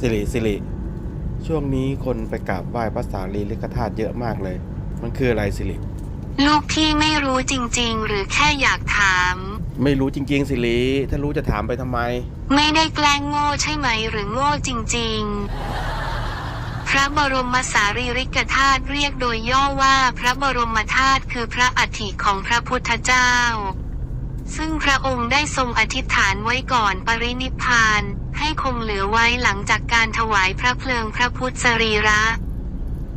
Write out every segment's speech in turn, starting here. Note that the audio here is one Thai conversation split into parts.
สิริสิริช่วงนี้คนไปกราบไหว้พระสารีริกธาตุเยอะมากเลย มันคืออะไรสิริลูกพี่ไม่รู้จริง ๆ หรือแค่อยากถาม ไม่รู้จริง ๆ สิริถ้ารู้จะถามไปทำไม ไม่ได้แกล้งโง่ใช่ไหมหรือโง่จริง ๆ พระบรมสารีริกธาตุเรียกโดยย่อว่าพระบรมธาตุคือพระอัฐิของพระพุทธเจ้า ซึ่งพระองค์ได้ทรงอธิษฐานไว้ก่อนปรินิพพาน ให้คงเหลือไว้หลังจากการถวายพระเพลิงพระพุทธสรีระ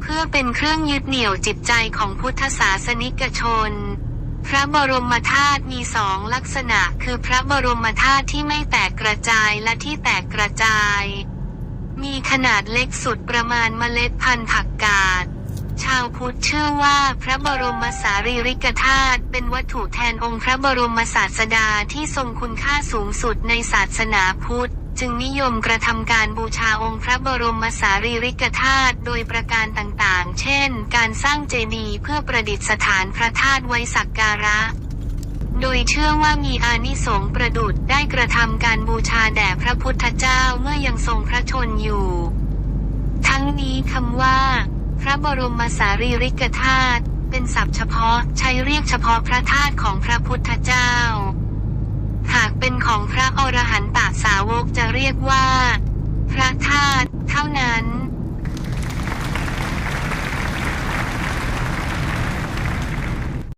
เพื่อเป็นเครื่องยึดเหนี่ยวจิตใจของพุทธศาสนิกชน พระบรมธาตุมีสองลักษณะคือพระบรมธาตุที่ไม่แตกกระจายและที่แตกกระจาย มีขนาดเล็กสุดประมาณเมล็ดพันธุ์ผักกาด ชาวพุทธเชื่อว่าพระบรมสารีริกธาตุเป็นวัตถุแทนองค์พระบรมศาสดาที่ทรงคุณค่าสูงสุดในศาสนาพุทธ จึงนิยมกระทำการบูชาองค์พระบรมสารีริกธาตุโดยประการต่างๆ เช่น การสร้างเจดีย์เพื่อประดิษฐานพระธาตุไว้สักการะโดยเชื่อว่ามีอานิสงส์ประดุดได้กระทำการบูชาแด่พระพุทธเจ้าเมื่อยังทรงพระชนอยู่ ทั้งนี้คำว่า พระบรมสารีริกธาตุ เป็นศัพท์เฉพาะใช้เรียกเฉพาะพระธาตุของพระพุทธเจ้า หากเป็นของพระอรหันตสาวกจะเรียกว่า